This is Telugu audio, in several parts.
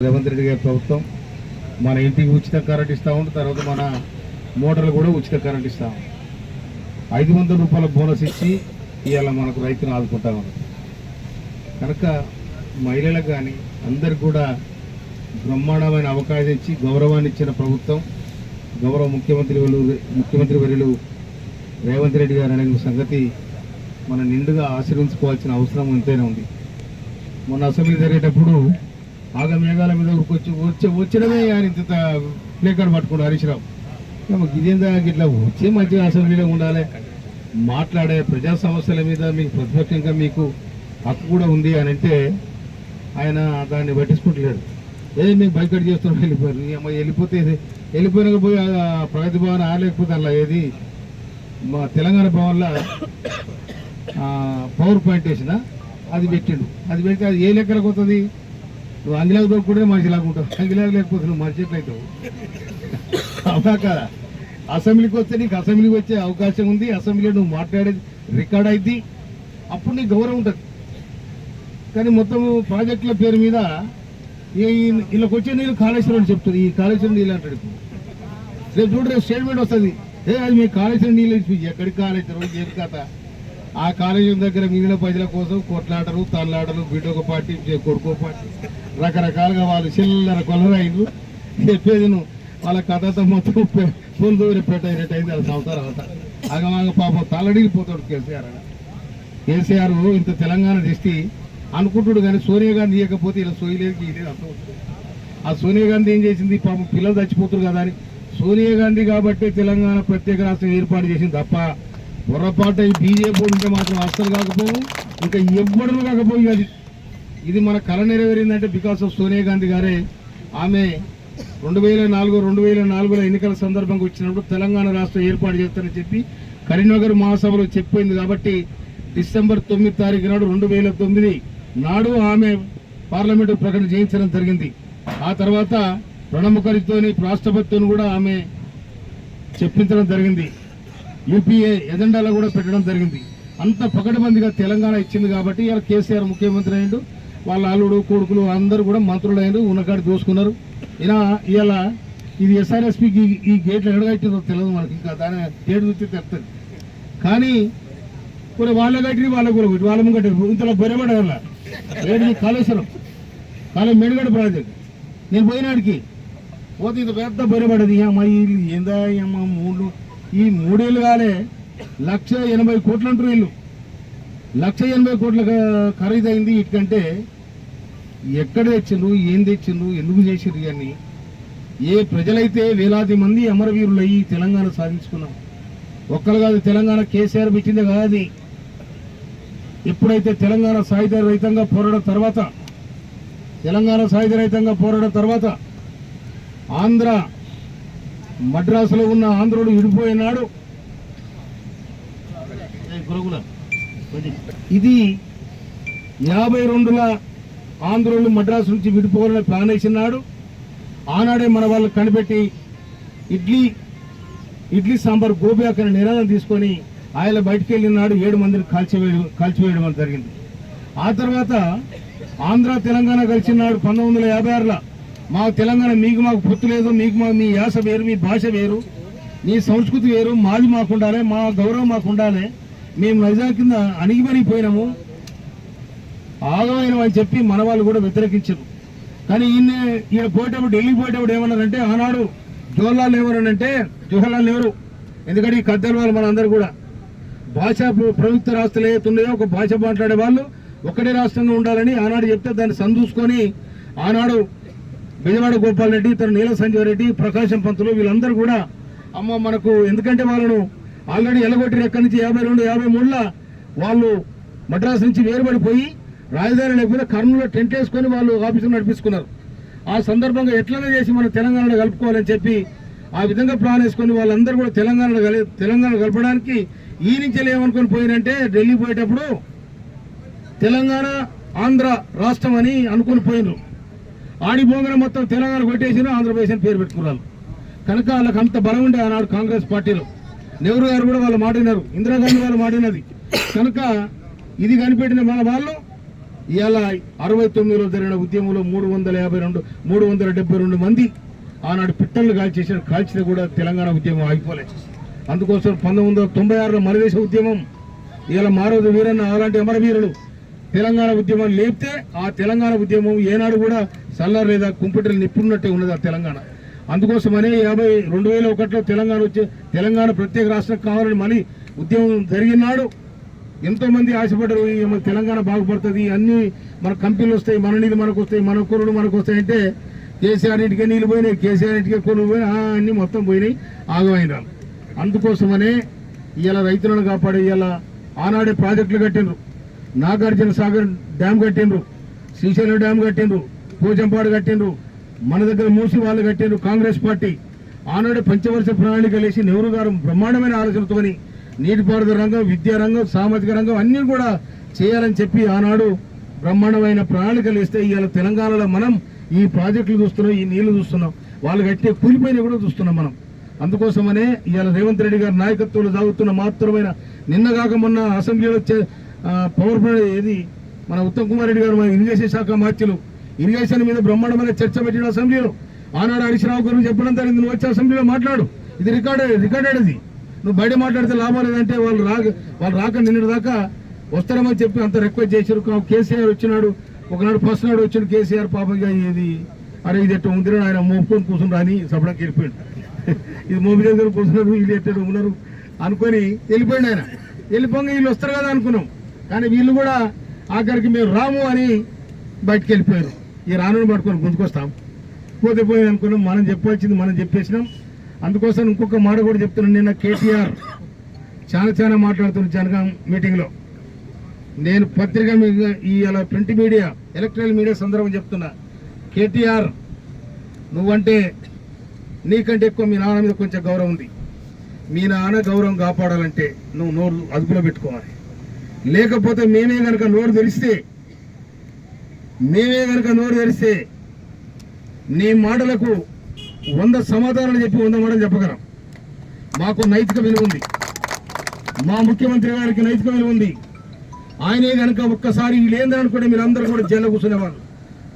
రేవంత్ రెడ్డి గారి ప్రభుత్వం మన ఇంటికి ఉచిత కరెంట్ ఇస్తా ఉంది తర్వాత మన మోటార్లు కూడా ఉచిత కరెంట్ ఇస్తాం ఐదు వందల రూపాయల బోనస్ ఇచ్చి ఇవాళ మనకు రైతును ఆదుకుంటా ఉన్నాం కనుక మహిళలకు కానీ అందరికి కూడా బ్రహ్మాండమైన అవకాశం ఇచ్చి గౌరవాన్ని ఇచ్చిన ప్రభుత్వం గౌరవ ముఖ్యమంత్రి ముఖ్యమంత్రి వర్యులు రేవంత్ రెడ్డి గారు అనే సంగతి మనం నిండుగా ఆశీర్వించుకోవాల్సిన అవసరం ఎంతైనా ఉంది. మొన్న అసెంబ్లీ జరిగేటప్పుడు ఆగ మేఘాల మీద వచ్చి వచ్చి వచ్చినమే ఆయన ఇంత ప్లే కార్డ్ పట్టుకున్నాడు హరీష్ రావు. ఏమో ఇదేందా ఇట్లా వచ్చి మంచిగా అసెంబ్లీలో ఉండాలి. మాట్లాడే ప్రజా సమస్యల మీద మీకు ప్రతిపక్షంగా మీకు హక్కు కూడా ఉంది అని అంటే ఆయన దాన్ని పట్టించుకుంటలేడు. ఏ మీకు బైకట్ చేస్తున్నాం వెళ్ళిపోయారు. ఈ అమ్మాయి వెళ్ళిపోతే వెళ్ళిపోయినాక పోయి ప్రగతి భవన్ ఆడలేకపోతే అలా ఏది? మా తెలంగాణ భవన్లో పవర్ పాయింట్ వేసిన అది పెట్టిండు. అది పెడితే అది ఏ లెక్కలకు వస్తుంది నువ్వు అంగిలాకు దొరుకుతుంటే మనిషిలాగా ఉంటావు. అంగిలాగా లేకపోతే నువ్వు మనిషి ఎట్లయితావు అవునా కదా? అసెంబ్లీకి వస్తే నీకు అసెంబ్లీకి వచ్చే అవకాశం ఉంది. అసెంబ్లీలో నువ్వు మాట్లాడేది రికార్డ్ అయింది అప్పుడు నీకు గౌరవం ఉంటుంది. కానీ మొత్తం ప్రాజెక్టుల పేరు మీద ఈ- వీళ్ళకి వచ్చే నీళ్ళు కాళేశ్వరం అని చెప్తుంది. ఈ కాళేశ్వరం నీళ్ళు అంటాడు ఇప్పుడు. రేపు చూడు రేపు స్టేట్మెంట్ వస్తుంది. ఏ అది మీ కాళేశ్వరం నీళ్ళు ఎక్కడికి కాళేశ్వరం? ఏం కథ. ఆ కాలేజీ దగ్గర మిగిలిన ప్రజల కోసం కొట్లాటలు తల్లాటలు బిడ్డొక పార్టీ కొడుకో పార్టీ. రకరకాలుగా వాళ్ళు చిల్లర కొలరైలు చెప్పేది నువ్వు వాళ్ళ కథతో మొత్తం పూలు దూరి అయింది వాళ్ళ సంవత్సరం అంతా. అగమాగ పాపం తలడిగిపోతాడు కేసీఆర్ అని. కేసీఆర్ ఇంత తెలంగాణ దిష్టి అనుకుంటుడు కానీ సోనియా గాంధీ ఇవ్వకపోతే ఇలా సోయలేదు గీయలేదు అర్థం ఆ సోనియా గాంధీ ఏం చేసింది? పాపం పిల్లలు చచ్చిపోతారు కదా అని. సోనియా గాంధీ కాబట్టి తెలంగాణ ప్రత్యేక రాష్ట్రం ఏర్పాటు చేసింది తప్ప పొరపాటు ఈ బీజేపీ ఉంటే మాత్రం అస్సలు కాకపోవు ఇంకా ఎవ్వడూ కాకపోయి అది. ఇది మన కళ నెరవేరిందంటే బికాస్ ఆఫ్ సోనియా గాంధీ గారే ఆమె రెండు వేల నాలుగు రెండు వేల నాలుగులో ఎన్నికల సందర్భంగా వచ్చినప్పుడు తెలంగాణ రాష్ట్రం ఏర్పాటు చేస్తారని చెప్పి కరీంనగర్ మహాసభలో చెప్పింది కాబట్టి డిసెంబర్ తొమ్మిది తారీఖు నాడు రెండు వేల తొమ్మిది నాడు ఆమె పార్లమెంటు ప్రకటన చేయించడం జరిగింది. ఆ తర్వాత ప్రణబ్ ముఖర్జీతోని రాష్ట్రపతితో కూడా ఆమె చెప్పించడం జరిగింది. యూపీఏ ఎజెండాలో కూడా పెట్టడం జరిగింది. అంత పకడబందిగా తెలంగాణ ఇచ్చింది కాబట్టి ఇలా కేసీఆర్ ముఖ్యమంత్రి అయ్యిండు. వాళ్ళ అల్లుడు కొడుకులు అందరూ కూడా మంత్రులు అయ్యారు ఉన్నకాడి దోసుకున్నారు. ఇలా ఇవాళ ఇది ఎస్ఆర్ఎస్పికి ఈ గేట్లు ఎక్కడ కట్టిందో తెలియదు మనకి ఇంకా దాని గేట్ చూస్తే తెలుస్తుంది. కానీ కొన్ని వాళ్ళ కట్టి వాళ్ళ కూడా కొట్టి వాళ్ళ ముంగట ఇంతలో బొరబడ వల్ల ఏడిది కాళేశ్వరం. కాళే మెడుగడ ప్రాజెక్ట్. నేను పోయినాడికి పోతే ఇది పెద్ద బొరబడది అమ్మ ఇది ఏందా అమ్మ మూడు ఈ మూడేళ్ళు కాలే లక్ష ఎనభై కోట్లు అంటారు వీళ్ళు. లక్ష ఎనభై కోట్ల ఖరీదైంది ఇటుకంటే ఎక్కడ తెచ్చిండ్రు ఏం తెచ్చిండ్రు ఎందుకు చేసిండ్రు ఇవన్నీ? ఏ ప్రజలైతే వేలాది మంది అమరవీరులు అయ్యి తెలంగాణ సాధించుకున్నాం. ఒక్కరు కాదు తెలంగాణ కేసీఆర్ పెట్టిందే కాదు ఎప్పుడైతే తెలంగాణ సాయుధ రహితంగా పోరాడిన తర్వాత తెలంగాణ సాయుధ రహితంగా పోరాడిన తర్వాత ఆంధ్ర మద్రాసులో ఉన్న ఆంధ్రుడు విడిపోయినాడు. ఇది యాభై రెండుల ఆంధ్రులు మద్రాసు నుంచి విడిపోవాలని ప్లాన్ వేసినాడు ఆనాడే మన వాళ్ళు కనిపెట్టి ఇడ్లీ ఇడ్లీ సాంబార్ గోబీ అక్కడ నినాదం తీసుకొని ఆయన బయటికి వెళ్ళినాడు ఏడు మందిని కాల్చివేయడం కాల్చివేయడం అని జరిగింది. ఆ తర్వాత ఆంధ్ర తెలంగాణ కలిసినాడు పంతొమ్మిది వందల యాభై ఆరులో మా తెలంగాణ మీకు మాకు పొత్తు లేదు మీకు మా మీ యాస వేరు మీ భాష వేరు మీ సంస్కృతి వేరు మాది మాకు ఉండాలి మా గౌరవం మాకు ఉండాలి మేము వైజాగ్ కింద అణిగిమణిగిపోయినాము ఆగమైన అని చెప్పి మన వాళ్ళు కూడా వ్యతిరేకించారు. కానీ ఈయన ఈయన పోయేటప్పుడు ఢిల్లీ పోయేటప్పుడు ఏమన్నారంటే ఆనాడు జవహర్లాల్ ఏమన్నారంటే జవహర్లాల్ నెహ్రూ. ఎందుకంటే ఈ కద్దెల వాళ్ళు మనందరూ కూడా. భాషా ప్ర- ప్రభుత్వ రాష్ట్రాలు ఏతున్నాయో ఒక భాష మాట్లాడే వాళ్ళు ఒకటే రాష్ట్రంగా ఉండాలని ఆనాడు చెప్తే దాన్ని సందూసుకొని ఆనాడు బెజవాడ గోపాల్ రెడ్డి తన నీల సంజీవ్ రెడ్డి ప్రకాశం పంతులు వీళ్ళందరూ కూడా అమ్మ మనకు ఎందుకంటే వాళ్ళను ఆల్రెడీ ఎలగొట్టిన ఎక్కడి నుంచి యాభై రెండు యాభై మూడులో వాళ్ళు మద్రాసు నుంచి వేరుపడిపోయి రాజధాని లేకపోతే కర్నూలులో టెంట్ వేసుకొని వాళ్ళు ఆఫీసులు నడిపించుకున్నారు ఆ సందర్భంగా ఎట్లనే చేసి మనం తెలంగాణలో కలుపుకోవాలని చెప్పి ఆ విధంగా ప్లాన్ వేసుకొని వాళ్ళందరూ కూడా తెలంగాణలో కలి తెలంగాణ కలపడానికి ఈ నుంచి ఏమనుకొని పోయినంటే ఢిల్లీ పోయేటప్పుడు తెలంగాణ ఆంధ్ర రాష్ట్రం అని అనుకుని పోయినరు. ఆడిపోగానే మొత్తం తెలంగాణ కొట్టేసిన ఆంధ్రప్రదేశ్ అని పేరు పెట్టుకున్నారు కనుక వాళ్ళకి అంత బలం ఉండే ఆనాడు కాంగ్రెస్ పార్టీలో. నెహ్రూ గారు కూడా వాళ్ళు మాటినారు ఇందిరాగాంధీ వాళ్ళు మాటినది కనుక ఇది కనిపెట్టిన మన వాళ్ళు ఇవాళ అరవై తొమ్మిదిలో జరిగిన ఉద్యమంలో మూడు వందల యాభై రెండు మూడు వందల డెబ్బై రెండు మంది ఆనాడు పిట్టలను కాల్చేసిన కాల్చిన కూడా తెలంగాణ ఉద్యమం ఆగిపోలేదు అందుకోసం పంతొమ్మిది వందల తొంభై ఆరులో మనదేశ ఉద్యమం ఇలా మారోజు వీరన్న అలాంటి అమరవీరులు తెలంగాణ ఉద్యమం లేపితే ఆ తెలంగాణ ఉద్యమం ఏనాడు కూడా సల్లార్ లేదా కుంపిటలు నిప్పున్నట్టే ఉన్నది ఆ తెలంగాణ. అందుకోసమనే యాభై రెండు వేల ఒకటిలో తెలంగాణ వచ్చే తెలంగాణ ప్రత్యేక రాష్ట్రం కావాలని మళ్ళీ ఉద్యమం జరిగినాడు. ఎంతో మంది ఆశపడ్డారు ఈ మన తెలంగాణ బాగుపడుతుంది అన్ని మన కంపెనీలు వస్తాయి మన నీళ్ళు మనకు వస్తాయి మన కొనులు మనకు వస్తాయంటే కేసీఆర్ ఇంటికే నీళ్ళు పోయినాయి కేసీఆర్ ఇంటికే కొనులు పోయినాయి అన్ని మొత్తం పోయినాయి ఆగమైనారు. అందుకోసమనే ఇలా రైతులను కాపాడే ఇలా ఆనాడే ప్రాజెక్టులు కట్టిండ్రు. నాగార్జున సాగర్ డ్యామ్ కట్టిండ్రు శ్రీశైలం డ్యామ్ కట్టిండ్రు పోచంపాడు కట్టిండ్రు మన దగ్గర మూసి వాళ్ళు కట్టారు కాంగ్రెస్ పార్టీ. ఆనాడు పంచవర్ష ప్రణాళిక లేచి నెహ్రూ గారు బ్రహ్మాండమైన ఆలోచనతోని నీటిపారుదల రంగం విద్యా రంగం సామాజిక రంగం అన్నీ కూడా చేయాలని చెప్పి ఆనాడు బ్రహ్మాండమైన ప్రణాళికలు ఇస్తే ఇవాళ తెలంగాణలో మనం ఈ ప్రాజెక్టులు చూస్తున్నాం ఈ నీళ్ళు చూస్తున్నాం వాళ్ళు కట్టే కూలిపోయిన కూడా చూస్తున్నాం మనం. అందుకోసమనే ఇవాళ రేవంత్ రెడ్డి గారి నాయకత్వంలో సాగుతున్న మాత్రమైన నిన్నగాక మొన్న అసెంబ్లీలో పవర్ ఏది? మన ఉత్తమ్ కుమార్ రెడ్డి గారు మన ఇరిగేషన్ శాఖ మాత్యులు ఇరిగేషన్ మీద బ్రహ్మాండమైన చర్చ పెట్టిన అసెంబ్లీలో. ఆనాడు హరీష్ గురించి గారు చెప్పడం జరిగింది. నువ్వు వచ్చే అసెంబ్లీలో మాట్లాడు. ఇది రికార్డెడ్ రికార్డెడ్ ఇది. నువ్వు బయట మాట్లాడితే లాభం లేదంటే వాళ్ళు రాక వాళ్ళు రాక నిన్నటి దాకా వస్తారమని చెప్పి అంత రిక్వెస్ట్ చేశారు. కేసీఆర్ వచ్చినాడు ఒకనాడు ఫస్ట్ నాడు వచ్చిన కేసీఆర్ పాపంగా ఇది. అరే ఇది ఎట్టు ఉంది ఆయన మోపుకొని కూర్చుని రాని సపడానికి వెళ్ళిపోయాడు ఇది మోపి దగ్గర కూర్చున్నారు వీళ్ళు ఎట్టడు ఉన్నారు అనుకొని వెళ్ళిపోయాడు ఆయన. వెళ్ళిపోగా వీళ్ళు వస్తారు కదా అనుకున్నాం. కానీ వీళ్ళు కూడా ఆఖరికి మేము రాము అని బయటకు వెళ్ళిపోయారు. ఈ రానుని పట్టుకొని గుంజుకొస్తాం పోతే పోయి అనుకున్నాం మనం చెప్పాల్సింది మనం చెప్పేసినాం. అందుకోసం ఇంకొక మాట కూడా చెప్తున్నాను. నిన్న కేటీఆర్ చాలా చాలా మాట్లాడుతున్న జనగాం మీటింగ్లో. నేను పత్రిక మీద ఈ అలా ప్రింట్ మీడియా ఎలక్ట్రానిక్ మీడియా సందర్భం చెప్తున్నా. కేటీఆర్ నువ్వంటే నీకంటే ఎక్కువ మీ నాన్న మీద కొంచెం గౌరవం ఉంది. మీ నాన్న గౌరవం కాపాడాలంటే నువ్వు నోరు అదుపులో పెట్టుకోవాలి. లేకపోతే మేమే కనుక నోరు తెరిస్తే మేమే కనుక నోరు తెరిస్తే నీ మాటలకు వంద సమాధానాలు చెప్పి వంద మాటలు చెప్పగలం. మాకు నైతిక విలువ ఉంది. మా ముఖ్యమంత్రి గారికి నైతిక విలువ ఉంది. ఆయనే కనుక ఒక్కసారి లేదనుకుంటే మీరు అందరూ కూడా జైల్లో కూర్చునేవాళ్ళు.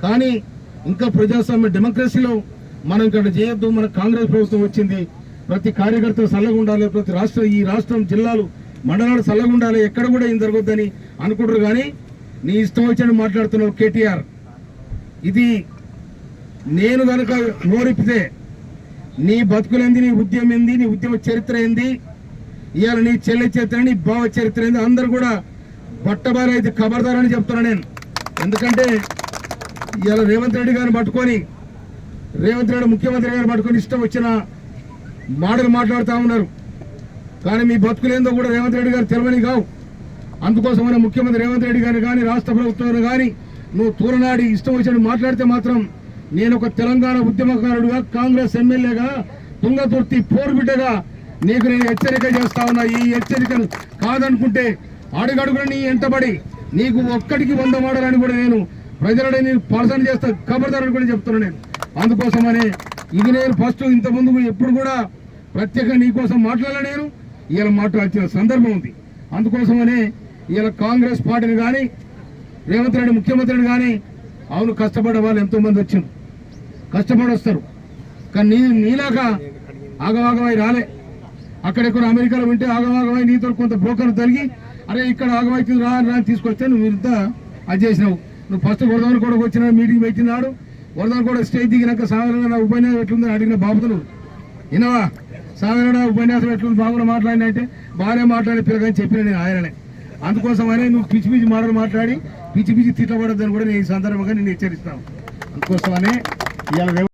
కానీ ఇంకా ప్రజాస్వామ్య డెమోక్రసీలో మనం ఇక్కడ చేయొద్దు. మన కాంగ్రెస్ ప్రభుత్వం వచ్చింది. ప్రతి కార్యకర్త చల్లగా ఉండాలి. ప్రతి రాష్ట్రం ఈ రాష్ట్రం జిల్లాలు మండలాలు చల్లగా ఉండాలి. ఎక్కడ కూడా ఏం జరగొద్దని అనుకుంటారు. కానీ నీ ఇష్టం వచ్చినట్టు మాట్లాడుతున్నావు కేటీఆర్. ఇది నేను కనుక నోరిపితే నీ బతుకులేంది నీ ఉద్యమం ఏంది నీ ఉద్యమ చరిత్ర ఏంది ఇవాళ నీ చెల్లె చరిత్ర నీ బావ చరిత్ర ఏంది అందరు కూడా బట్టబారి అయితే ఖబర్దారని చెప్తున్నా నేను. ఎందుకంటే ఇవాళ రేవంత్ రెడ్డి గారిని పట్టుకొని రేవంత్ రెడ్డి ముఖ్యమంత్రి గారిని పట్టుకొని ఇష్టం వచ్చిన మాటలు మాట్లాడుతూ ఉన్నారు. కానీ మీ బతుకులేందో కూడా రేవంత్ రెడ్డి గారు తెలవని కావు. అందుకోసమైన ముఖ్యమంత్రి రేవంత్ రెడ్డి గారిని కానీ రాష్ట్ర ప్రభుత్వం కానీ నువ్వు తూరనాడి ఇష్టం వచ్చినట్టు మాట్లాడితే మాత్రం నేను ఒక తెలంగాణ ఉద్యమకారుడుగా కాంగ్రెస్ ఎమ్మెల్యేగా తుంగతుర్తి పోరుబిడ్డగా నీకు నేను హెచ్చరిక చేస్తా ఉన్నా. ఈ హెచ్చరికను కాదనుకుంటే అడుగడుగున నీ ఎంటబడి నీకు ఒక్కడికి వంద మాడాలని కూడా నేను ప్రజలని నేను పర్సన్ చేస్తా ఖబర్దారని కూడా చెప్తున్నా నేను. అందుకోసమనే ఇది నేను ఫస్ట్ ఇంత ముందు ఎప్పుడు కూడా ప్రత్యేకంగా నీకోసం మాట్లాడలే నేను. ఇలా మాట్లాడాల్సిన సందర్భం ఉంది. అందుకోసమనే ఈయన కాంగ్రెస్ పార్టీని కానీ రేవంత్ రెడ్డి ముఖ్యమంత్రిని కానీ అవును కష్టపడే వాళ్ళు ఎంతోమంది వచ్చారు. కష్టపడి వస్తారు కానీ నీ నీలాక ఆగవాగమై రాలే. అక్కడెక్కడ అమెరికాలో ఉంటే ఆగవాగమై నీతో కొంత బ్రోకర్ తొలగి అరే ఇక్కడ ఆగమైతుంది రా రా తీసుకొస్తే నువ్వు ఇంత అది చేసినావు. నువ్వు ఫస్ట్ వరదవని కూడా వచ్చిన మీటింగ్ పెట్టినాడు. వరదవని కూడా స్టేజ్ దిగినాక సాధారణ ఉపన్యాసం ఎట్లుందని అడిగిన బాబుతులు వినవా సాధారణ ఉపన్యాసం ఎట్లుంది? బాగున్నా మాట్లాడినంటే బాగానే మాట్లాడే పిల్లగా చెప్పిన నేను ఆయననే. అందుకోసమనే నువ్వు పిచ్చి పిచ్చి మాటలు మాట్లాడి పిచ్చి పిచ్చి తిట్టబడద్దని కూడా నేను ఈ సందర్భంగా నేను హెచ్చరిస్తాను. అందుకోసమనే ఇవాళ